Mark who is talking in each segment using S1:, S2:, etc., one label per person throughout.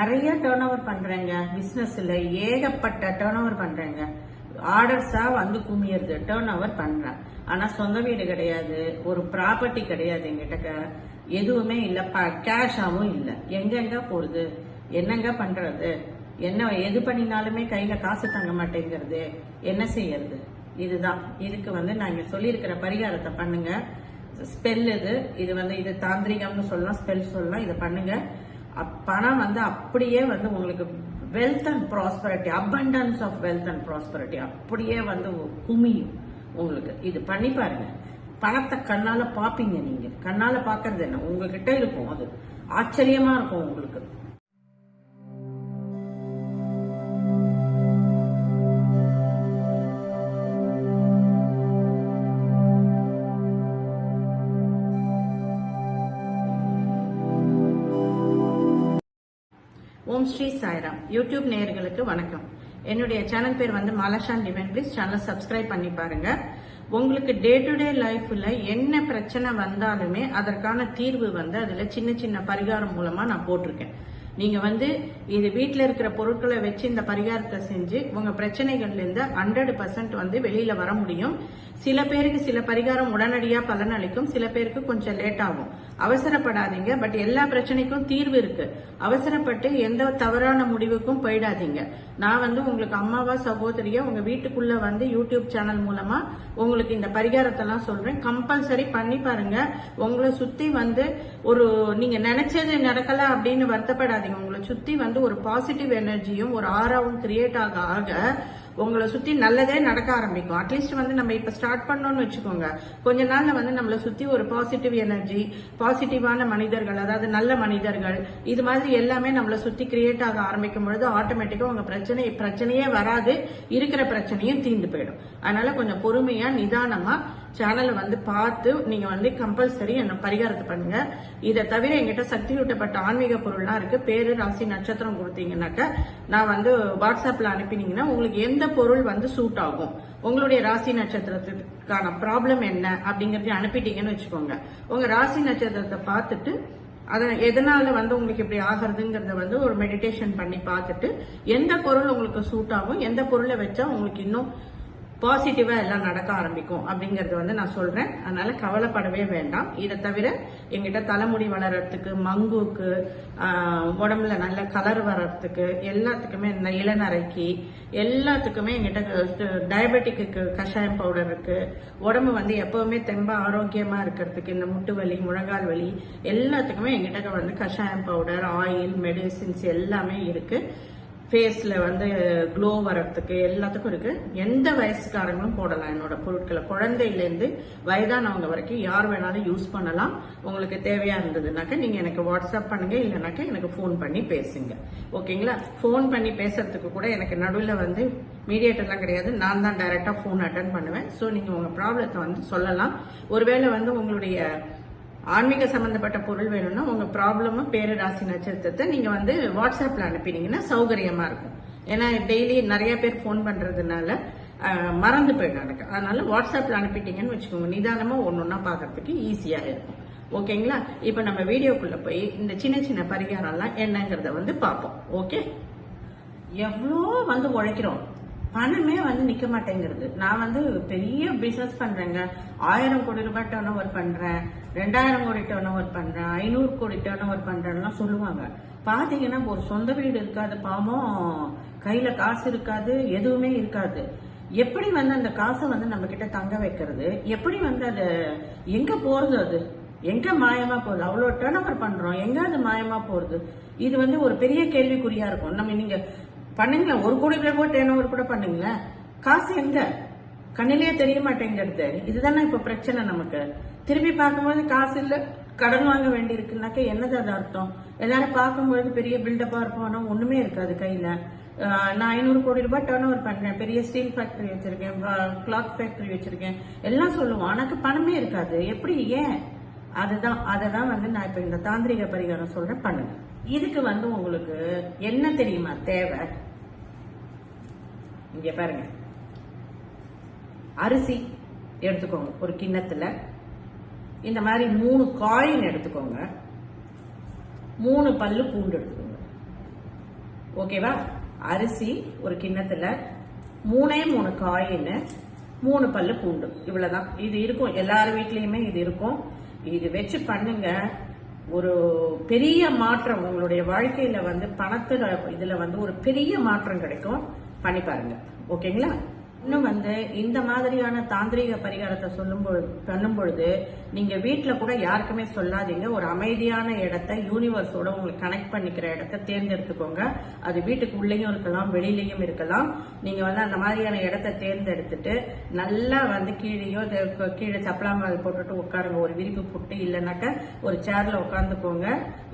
S1: நிறைய turn over பண்றேங்க பிசினஸ்ல ஏகப்பட்ட டேர்ன் ஓவர் பண்றேங்க ஆர்டர்ஸா வந்து குமியறது டேர்ன் ஓவர் பண்றேன். ஆனா சொந்த வீடு கிடையாது. ஒரு ப்ராப்பர்ட்டி கிடையாது எங்கிட்ட எதுவுமே இல்ல. கேஷாவும் இல்லை. எங்கெங்க போகுது? என்னங்க பண்றது? என்ன எது பண்ணினாலுமே கையில காசு தங்க மாட்டேங்கிறது. என்ன செய்யறது? இதுதான். இதுக்கு வந்து நாங்க சொல்லியிருக்கிற பரிகாரத்தை பண்ணுங்க. ஸ்பெல் இது. இது வந்து இது தாந்திரிகம்னு சொல்லலாம். ஸ்பெல் சொல்லலாம். இதை பண்ணுங்க. பணம் வந்து அப்படியே வந்து உங்களுக்கு wealth and prosperity abundance of wealth and prosperity அப்படியே வந்து குமியும் உங்களுக்கு. இது பண்ணி பாருங்க. பணத்தை கண்ணால பாப்பீங்க நீங்க. கண்ணால பாக்குறது என்ன? உங்ககிட்ட இருக்கும் அது. ஆச்சரியமா இருக்கும் உங்களுக்கு. ஓம் ஸ்ரீ சாய்ராம். யூடியூப் நேயர்களுக்கு வணக்கம். என்னுடைய சேனல் பேர் வந்து மாலாஷான் டிவைன் பிளீஸ். சேனல் சப்ஸ்கிரைப் பண்ணி பாருங்க. உங்களுக்கு டே டு டே லைஃப்ல என்ன பிரச்சனை வந்தாலுமே அதற்கான தீர்வு வந்து அதுல சின்ன சின்ன பரிகாரம் மூலமா நான் போட்டிருக்கேன். நீங்க வந்து இது வீட்டில் இருக்கிற பொருட்களை வச்சு இந்த பரிகாரத்தை செஞ்சு உங்க பிரச்சனைகள்ல இருந்து ஹண்ட்ரட் பர்சன்ட் வந்து வெளியில வர முடியும். சில பேருக்கு சில பரிகாரம் உடனடியா பலனளிக்கும் சில பேருக்கு கொஞ்சம் லேட் ஆகும். அவசரப்படாதீங்க பட் எல்லா பிரச்சனைக்கும் தீர்வு இருக்கு. அவசரப்பட்டு எந்த தவறான முடிவுக்கும் போயிடாதீங்க. நான் வந்து உங்களுக்கு அம்மாவா சகோதரியா உங்க வீட்டுக்குள்ள வந்து யூடியூப் சேனல் மூலமா உங்களுக்கு இந்த பரிகாரத்தெல்லாம் சொல்றேன். கம்பல்சரி பண்ணி பாருங்க. உங்களை சுத்தி வந்து ஒரு நீங்க நினைச்சது நடக்கல அப்படின்னு வருத்தப்படாதீங்க. உங்களை சுத்தி வந்து ஒரு பாசிட்டிவ் எனர்ஜியும் ஒரு ஆறாவும் கிரியேட் ஆக ஆக உங்களை சுத்தி நல்லதே நடக்க ஆரம்பிக்கும். அட்லீஸ்ட் வந்து நம்ம இப்ப ஸ்டார்ட் பண்ணோம்னு வச்சுக்கோங்க. கொஞ்ச நாள்ல வந்து நம்மளை சுத்தி ஒரு பாசிட்டிவ் எனர்ஜி பாசிட்டிவான மனிதர்கள் அதாவது நல்ல மனிதர்கள் இது மாதிரி எல்லாமே நம்மளை சுத்தி கிரியேட் ஆக ஆரம்பிக்கும் பொழுது ஆட்டோமேட்டிக்கா உங்க பிரச்சனை பிரச்சனையே வராது. இருக்கிற பிரச்சனையும் தீர்ந்து போயிடும். அதனால கொஞ்சம் பொறுமையா நிதானமா சேனலை வந்து பார்த்து நீங்க வந்து கம்பல்சரி என்ன பரிகாரத்தை பண்ணுங்க. இதை தவிர எங்கிட்ட சக்தி ஊட்டப்பட்ட ஆன்மீக பொருள்லாம் இருக்கு. பேரு ராசி நட்சத்திரம் கொடுத்தீங்கன்னாக்க நான் வந்து வாட்ஸ்அப்ல அனுப்பினீங்கன்னா உங்களுக்கு எந்த பொருள் வந்து சூட் ஆகும். உங்களுடைய ராசி நட்சத்திரத்துக்கான ப்ராப்ளம் என்ன அப்படிங்கறத அனுப்பிட்டீங்கன்னு வச்சுக்கோங்க. உங்க ராசி நட்சத்திரத்தை பார்த்துட்டு அதை எதனால வந்து உங்களுக்கு இப்படி ஆகிறதுங்கிறத வந்து ஒரு மெடிடேஷன் பண்ணி பார்த்துட்டு எந்த பொருள் உங்களுக்கு சூட் ஆகும் எந்த பொருளை வச்சா உங்களுக்கு இன்னும் பாசிட்டிவா எல்லாம் நடக்க ஆரம்பிக்கும் அப்படிங்கறது வந்து நான் சொல்றேன். அதனால கவலைப்படவே வேண்டாம். இதை தவிர எங்கிட்ட தலைமுடி வளர்றதுக்கு மங்குக்கு உடம்புல நல்ல கலர் வர்றதுக்கு எல்லாத்துக்குமே இந்த இளநரைக்கு எல்லாத்துக்குமே எங்கிட்ட டயபெட்டிக்கு கஷாயம் பவுடர் இருக்கு. உடம்பு வந்து எப்பவுமே தெம்ப ஆரோக்கியமா இருக்கிறதுக்கு இந்த முட்டு வலி முழங்கால் வலி எல்லாத்துக்குமே எங்கிட்ட வந்து கஷாயம் பவுடர் ஆயில் மெடிசின்ஸ் எல்லாமே இருக்கு. ஃபேஸில் வந்து க்ளோ வர்றதுக்கு எல்லாத்துக்கும் இருக்கு. எந்த வயசுக்காரங்களும் போடலாம் என்னோட பொருட்களை. குழந்தையிலேருந்து வயதானவங்க வரைக்கும் யார் வேணாலும் யூஸ் பண்ணலாம். உங்களுக்கு தேவையாக இருந்ததுனாக்க நீங்கள் எனக்கு வாட்ஸ்அப் பண்ணுங்க இல்லைனாக்கா எனக்கு ஃபோன் பண்ணி பேசுங்க. ஓகேங்களா ஃபோன் பண்ணி பேசுறதுக்கு கூட எனக்கு நடுவில் வந்து மீடியேட்டர்லாம் கிடையாது. நான் தான் டைரெக்டாக ஃபோன் அட்டன் பண்ணுவேன். ஸோ நீங்கள் உங்கள் ப்ராப்ளத்தை வந்து சொல்லலாம். ஒருவேளை வந்து உங்களுடைய ஆன்மீக சம்பந்தப்பட்ட பொருள் வேணும்னா உங்க ப்ராப்ளமும் பேரராசி நட்சத்திரத்தை நீங்க வந்து வாட்ஸ்அப்ல அனுப்பினீங்கன்னா சௌகரியமா இருக்கும். ஏன்னா டெய்லி நிறைய பேர் ஃபோன் பண்றதுனால மறந்து போயிடும் எனக்கு அதனால வாட்ஸ்அப்ல அனுப்பிட்டீங்கன்னு வச்சுக்கோங்க. நிதானமா ஒன்னொன்னா பாக்குறதுக்கு ஈஸியா இருக்கும். ஓகேங்களா இப்போ நம்ம வீடியோக்குள்ள போய் இந்த சின்ன சின்ன பரிகாரம்லாம் என்னங்கிறத வந்து பார்ப்போம். ஓகே எவ்வளோ வந்து உழைக்கிறோம். பணமே வந்து நிக்க மாட்டேங்கிறது. நான் வந்து பெரிய பிசினஸ் பண்றேங்க. ஆயிரம் கோடி ரூபாய் டர்ன் ஓவர் பண்றேன். ரெண்டாயிரம் கோடி டேர்ன் ஓவர் பண்றேன் ஐநூறு கோடி டேர்ன் ஓவர் பண்றேன்லாம் சொல்லுவாங்க. பாத்தீங்கன்னா ஒரு சொந்த வீடு இருக்காது பாவம். கையில காசு இருக்காது எதுவுமே இருக்காது. எப்படி வந்து அந்த காசை வந்து நம்ம கிட்ட தங்க வைக்கிறது? எப்படி வந்து அது எங்க போறது அது? எங்க மாயமா போகுது? அவ்வளோ டேர்ன் ஓவர் பண்றோம். எங்க அது மாயமா போறது இது வந்து ஒரு பெரிய கேள்விக்குறியா இருக்கும். நம்ம நீங்க பண்ணுங்களேன். ஒரு கோடி ரூபாய் டேர்ன் ஓவர் கூட பண்ணுங்களேன். காசு எங்க? கண்ணிலேயே தெரிய மாட்டேங்கிறது இதுதானே இப்ப பிரச்சனை நமக்கு. திரும்பி பார்க்கும்போது காசு இல்ல கடன் வாங்க வேண்டி இருக்குனாக்க என்னது அது அர்த்தம்? எல்லாரும் பார்க்கும்போது பெரிய பில்டப்பா இருப்போம் ஒண்ணுமே இருக்காது கையில. நான் ஐநூறு கோடி ரூபாய் டேர்ன் ஓவர் பண்றேன். பெரிய ஸ்டீல் ஃபேக்டரி வச்சிருக்கேன் கிளாத் ஃபேக்டரி வச்சிருக்கேன். எல்லாம் சொல்லுவோம். எனக்கு பணமே இருக்காது. எப்படி? ஏன்? அதுதான். அதை தான் வந்து நான் இப்ப இந்த தாந்திரிக பரிகாரம் சொல்றேன். பண்ணுங்க. இதுக்கு வந்து உங்களுக்கு என்ன தெரியுமா? தேவை? இங்க பாருங்க. அரிசி எடுத்துக்கோங்க ஒரு கிண்ணத்துல. இந்த மாதிரி மூணு காயின் எடுத்துக்கோங்க. மூணு பல்லு பூண்டு எடுத்துக்கோங்க. ஓகேவா அரிசி ஒரு கிண்ணத்துல. மூணே மூணு காயின்னு மூணு பல்லு பூண்டு. இவ்வளவுதான். இது இருக்கும். எல்லார் வீட்லயுமே இது இருக்கும். இது வச்சு பண்ணுங்க. ஒரு பெரிய மாற்றம் உங்களுடைய வாழ்க்கையில வந்து பணத்துல இதுல வந்து ஒரு பெரிய மாற்றம் கிடைக்கும். பண்ணி பாருங்க. ஓகேங்களா இன்னும் வந்து இந்த மாதிரியான தாந்திரிக பரிகாரத்தை சொல்லும் பொழுது பண்ணும் பொழுது நீங்க வீட்ல கூட யாருக்குமே சொல்லாதீங்க. ஒரு அமைதியான இடத்த யூனிவர்ஸோட உங்களுக்கு கனெக்ட் பண்ணிக்கிற இடத்த தேர்ந்தெடுத்துக்கோங்க. அது வீட்டுக்கு உள்ளேயும் இருக்கலாம் வெளியிலயும் இருக்கலாம். நீங்க வந்து அந்த மாதிரியான இடத்த தேர்ந்தெடுத்துட்டு நல்லா வந்து கீழேயோ கீழே சப்பலாமல் போட்டுட்டு உட்காருங்க. ஒரு விரிப்பு போட்டு இல்லைனாக்க ஒரு சேர்ல உட்காந்துக்கோங்க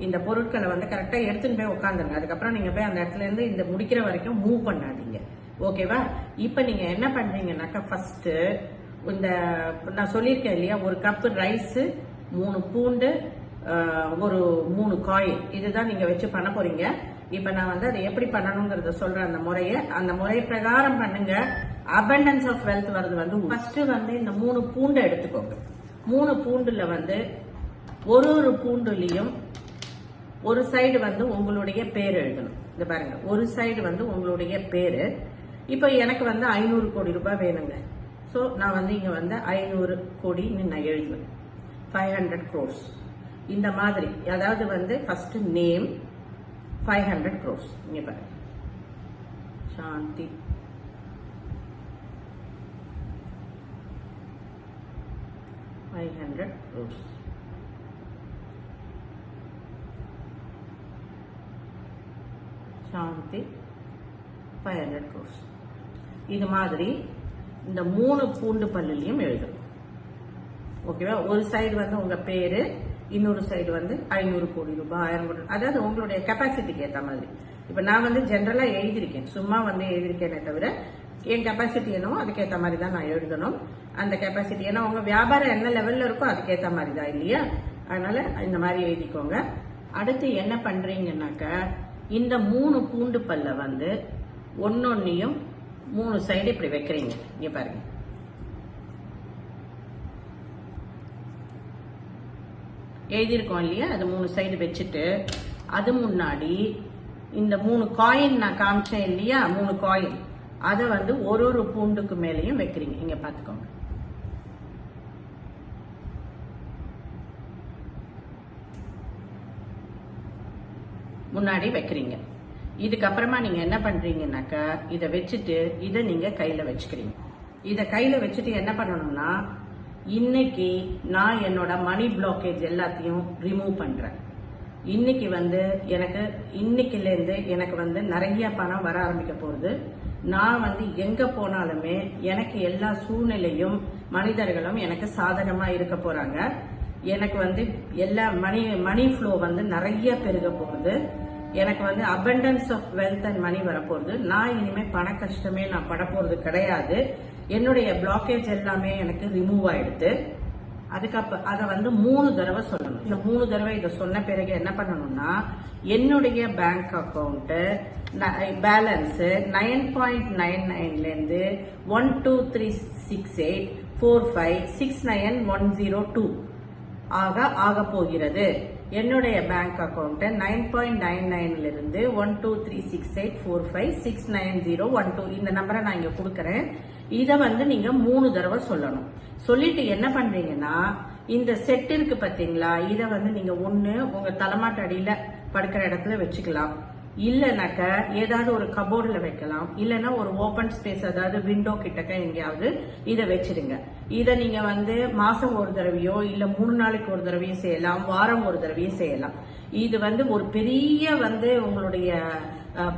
S1: இந்த பொருட்களை வந்து கரெக்டா எடுத்துன்னு போய் உட்காந்துருங்க. அதுக்கப்புறம் நீங்க போய் அந்த இடத்துல இருந்து இந்த முடிக்கிற வரைக்கும் மூவ் பண்ணாதீங்க. ஓகேவா இப்போ நீங்க என்ன பண்றீங்கன்னாக்கா ஃபர்ஸ்ட் இந்த நான் சொல்லியிருக்கேன் இல்லையா ஒரு கப்பு ரைஸு மூணு பூண்டு ஒரு மூணு காயில் இதுதான் நீங்க வச்சு பண்ண போறீங்க. இப்போ நான் வந்து அதை எப்படி பண்ணணுங்கிறத சொல்றேன் அந்த முறையை. அந்த முறை பிரகாரம் பண்ணுங்க. அபண்டன்ஸ் ஆஃப் வெல்த் வர்றது வந்து ஃபர்ஸ்ட் வந்து இந்த மூணு பூண்டை எடுத்துக்கோங்க. மூணு பூண்டுல வந்து ஒரு ஒரு பூண்டுலேயும் ஒரு சைடு வந்து உங்களுடைய பேர் எழுதணும். இந்த பாருங்க. ஒரு சைடு வந்து உங்களுடைய பேரு. இப்போ எனக்கு வந்து ஐநூறு கோடி ரூபாய் வேணுங்க. ஸோ நான் வந்து இங்கே வந்து ஐநூறு கோடின்னு நான் எழுதுவேன். ஃபைவ் ஹண்ட்ரட் க்ரோஸ் இந்த மாதிரி அதாவது வந்து first name five hundred crores இங்கே பாருங்க Shanti. Five hundred crores Shanti. Five hundred crores இது மாதிரி இந்த மூணு பூண்டு பல்லுலையும் எழுதணும் ஓகேவா ஒரு சைடு வந்து உங்க பேரு இன்னொரு சைடு வந்து ஐநூறு கோடி ரூபாய் ஆயிரம் கோடி அதாவது உங்களுடைய கெப்பாசிட்டிக்கு ஏற்ற மாதிரி. இப்போ நான் வந்து ஜென்ரலா எழுதியிருக்கேன். சும்மா வந்து எழுதியிருக்கேனே தவிர என் கெப்பாசிட்டி என்னவோ அதுக்கேற்ற மாதிரி தான் நான் எழுதணும். அந்த கெப்பாசிட்டி ஏன்னா உங்க வியாபாரம் என்ன லெவல்ல இருக்கோ அதுக்கேற்ற மாதிரி தான் இல்லையா? அதனால இந்த மாதிரி எழுதிக்கோங்க. அடுத்து என்ன பண்றீங்கன்னாக்க இந்த மூணு பூண்டு பல்ல வந்து ஒன்னொன்னையும் மூணு சைடு இப்படி வைக்கிறீங்க. இங்க பாருங்க. எழுதியிருக்கோம் இல்லையா? அது மூணு சைடு வச்சுட்டு அது முன்னாடி இந்த மூணு காயின் நான் காமிச்சேன் இல்லையா? மூணு காயின் அதை வந்து ஒரு ஒரு பூண்டுக்கு மேலேயும் வைக்கிறீங்க. இங்க பாத்துக்கோங்க முன்னாடி வைக்கிறீங்க. இதுக்கப்புறமா நீங்க என்ன பண்றீங்கன்னாக்கா இதை வச்சுட்டு இதை நீங்க கையில வச்சுக்கிறீங்க. இதை கையில வச்சுட்டு என்ன பண்ணணும்னா இன்னைக்கு நான் என்னோட மணி பிளாக்கேஜ் எல்லாத்தையும் ரிமூவ் பண்றேன். இன்னைக்கு வந்து எனக்கு இன்னைக்குல இருந்து எனக்கு வந்து நிறைய பணம் வர ஆரம்பிக்க போகுது. நான் வந்து எங்க போனாலுமே எனக்கு எல்லா சூழ்நிலையும் மனிதர்களும் எனக்கு சாதகமா இருக்க போறாங்க. எனக்கு வந்து எல்லா மணி மணி ஃப்ளோ வந்து நிறைய பெருக போகுது. எனக்கு வந்து abundance of wealth and money வரப்போகுது. நான் இனிமே பண கஷ்டமே நான் பட போகிறது கிடையாது. என்னுடைய பிளாக்கேஜ் எல்லாமே எனக்கு ரிமூவ் ஆயிடுது. அதுக்கப்புறம் அதை வந்து மூணு தடவை சொல்லணும். இந்த மூணு தடவை இதை சொன்ன பிறகு என்ன பண்ணணும்னா என்னுடைய bank account balance nine point nine நைன்லேருந்து one two three six eight four five six nine one zero two ஆக ஆக போகிறது. என்னுடைய பேங்க் அக்கௌண்ட்டை நைன் பாயிண்ட் நைன் நைன்ல இருந்து one two three six eight four five six nine zero one two இந்த நம்பரை நான் இங்கே கொடுக்குறேன். இதை வந்து நீங்கள் மூணு தடவை சொல்லணும். சொல்லிட்டு என்ன பண்ணுறீங்கன்னா இந்த செட் இருக்கு பார்த்தீங்களா இதை வந்து நீங்கள் ஒன்று உங்கள் தலைமாட்டு அடியில் படுக்கிற இடத்துல வச்சுக்கலாம். இல்லைனாக்க ஏதாவது ஒரு கபோர்டில் வைக்கலாம். இல்லைன்னா ஒரு ஓப்பன் ஸ்பேஸ் அதாவது விண்டோ கிட்டக்க எங்கேயாவது இதை வச்சிடுங்க. இதை நீங்கள் வந்து மாதம் ஒரு தடவையோ இல்லை மூணு நாளைக்கு ஒரு தடவையும் செய்யலாம் வாரம் ஒரு தடவையும் செய்யலாம். இது வந்து ஒரு பெரிய வந்து உங்களுடைய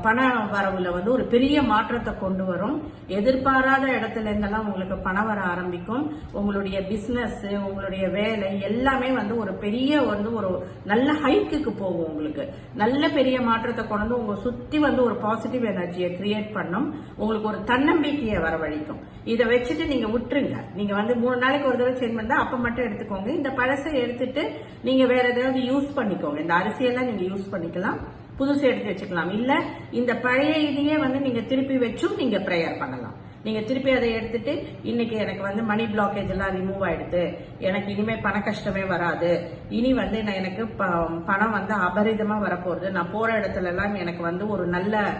S1: பண வரவுல வந்து ஒரு பெரிய மாற்றத்தை கொண்டு வரும். எதிர்பாராத இடத்துல இருந்தெல்லாம் உங்களுக்கு பணம் வர ஆரம்பிக்கும். உங்களுடைய பிஸ்னஸ் உங்களுடைய வேலை எல்லாமே வந்து ஒரு பெரிய வந்து ஒரு நல்ல ஹைக்குக்கு போகும் உங்களுக்கு. நல்ல பெரிய மாற்றத்தை கொண்டு வந்து உங்க சுத்தி வந்து ஒரு பாசிட்டிவ் எனர்ஜியை கிரியேட் பண்ணும். உங்களுக்கு ஒரு தன்னம்பிக்கையை வரவழைக்கும். இதை வச்சுட்டு நீங்க விட்டுருங்க. நீங்க வந்து மூணு நாளைக்கு ஒரு தடவை சேஞ்ச் பண்ணா அப்ப மட்டும் எடுத்துக்கோங்க. இந்த பழசை எடுத்துட்டு நீங்க வேற ஏதாவது யூஸ் பண்ணிக்கோங்க. இந்த அரிசியெல்லாம் நீங்க யூஸ் பண்ணிக்கலாம். புதுசு எடுத்து வச்சுக்கலாம். இல்ல இந்த பழைய இதையே வந்து நீங்க திருப்பி வச்சும் நீங்க ப்ரேயர் பண்ணலாம். நீங்க திருப்பி அதை எடுத்துட்டு இன்னைக்கு எனக்கு வந்து மணி பிளாக்கேஜ் எல்லாம் ரிமூவ் ஆயிடுது. எனக்கு இனிமே பண கஷ்டமே வராது. இனி வந்து நான் எனக்கு ப- பணம் வந்து அபரிதமா வரப்போகுது. நான் போற இடத்துல எல்லாம் எனக்கு வந்து ஒரு நல்ல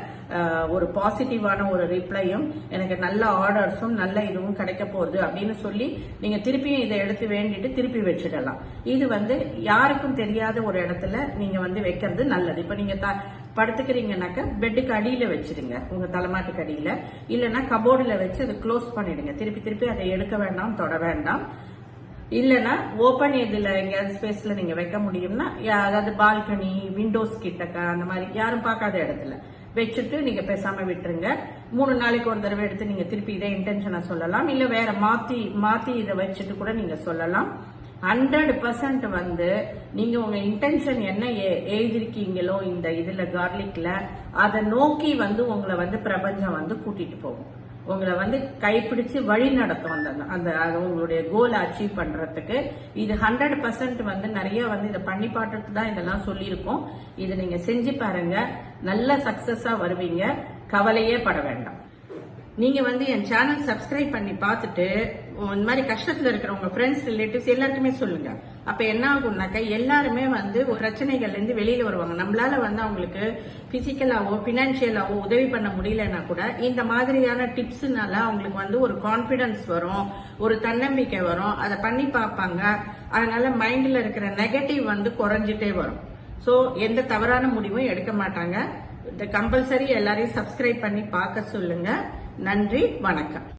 S1: ஒரு பாசிட்டிவான ஒரு ரிப்ளையும் எனக்கு நல்ல ஆர்டர்ஸும் நல்ல இதுவும் கிடைக்க போகுது அப்படின்னு சொல்லி நீங்க திருப்பியும் இதை எடுத்து வேண்டிட்டு திருப்பி வச்சிடலாம். இது வந்து யாருக்கும் தெரியாத ஒரு இடத்துல நீங்க வந்து வைக்கிறது நல்லது. இப்ப நீங்க த- படுத்துக்கிறீங்கன்னாக்க பெட்டுக்கு அடியில வச்சிடுங்க உங்க தலைமாட்டுக்கு அடியில. இல்லைன்னா கபோர்டில் வச்சு அதை க்ளோஸ் பண்ணிடுங்க. திருப்பி திருப்பி அதை எடுக்க வேண்டாம் தொட வேண்டாம். இல்லைன்னா ஓப்பன் இதுல எங்கேயாவது ஸ்பேஸில் நீங்கள் வைக்க முடியும்னா அதாவது பால்கனி விண்டோஸ் கிட்டக்க அந்த மாதிரி யாரும் பார்க்காத இடத்துல வச்சுட்டு நீங்கள் பேசாமல் விட்டுருங்க. மூணு நாளைக்கு ஒரு தடவை எடுத்து நீங்கள் திருப்பி இதே இன்டென்ஷனை சொல்லலாம். இல்லை வேற மாற்றி மாற்றி இதை வச்சுட்டு கூட நீங்கள் சொல்லலாம். ஹண்ட்ரட் பர்சன்ட் வந்து நீங்க உங்க இன்டென்ஷன் என்ன எழுதிருக்கீங்களோ இந்த இதுல கார்லிக்ல அதை நோக்கி வந்து உங்களை வந்து பிரபஞ்சம் வந்து கூட்டிட்டு போகும். உங்களை வந்து கைப்பிடிச்சு வழி நடத்தும் அந்த அந்த அது உங்களுடைய கோலை அச்சீவ் பண்றதுக்கு. இது ஹண்ட்ரட் பர்சன்ட் வந்து நிறைய வந்து இதை பண்ணி பாட்டுட்டு தான் இதெல்லாம் சொல்லியிருக்கோம். இதை நீங்க செஞ்சு பாருங்க. நல்ல சக்சஸா வருவீங்க. கவலையே பட வேண்டாம். நீங்க வந்து என் சேனல் சப்ஸ்கிரைப் பண்ணி பார்த்துட்டு இந்த மாதிரி கஷ்டத்துல இருக்கிற உங்க ஃப்ரெண்ட்ஸ் ரிலேட்டிவ்ஸ் எல்லாருக்குமே சொல்லுங்க. அப்ப என்ன ஆகும்னாக்கா எல்லாருமே வந்து ஒரு பிரச்சனைகள்ல இருந்து வெளியில வருவாங்க. நம்மளால வந்து அவங்களுக்கு பிசிக்கலாவோ பினான்சியலாவோ உதவி பண்ண முடியலன்னா கூட இந்த மாதிரியான டிப்ஸ்னால அவங்களுக்கு வந்து ஒரு கான்பிடன்ஸ் வரும் ஒரு தன்னம்பிக்கை வரும். அதை பண்ணி பார்ப்பாங்க. அதனால மைண்ட்ல இருக்கிற நெகட்டிவ் வந்து குறைஞ்சிட்டே வரும். சோ எந்த தவறான முடிவும் எடுக்க மாட்டாங்க. கம்பல்சரி எல்லாரையும் சப்ஸ்கிரைப் பண்ணி பார்க்க சொல்லுங்க. நன்றி. வணக்கம்.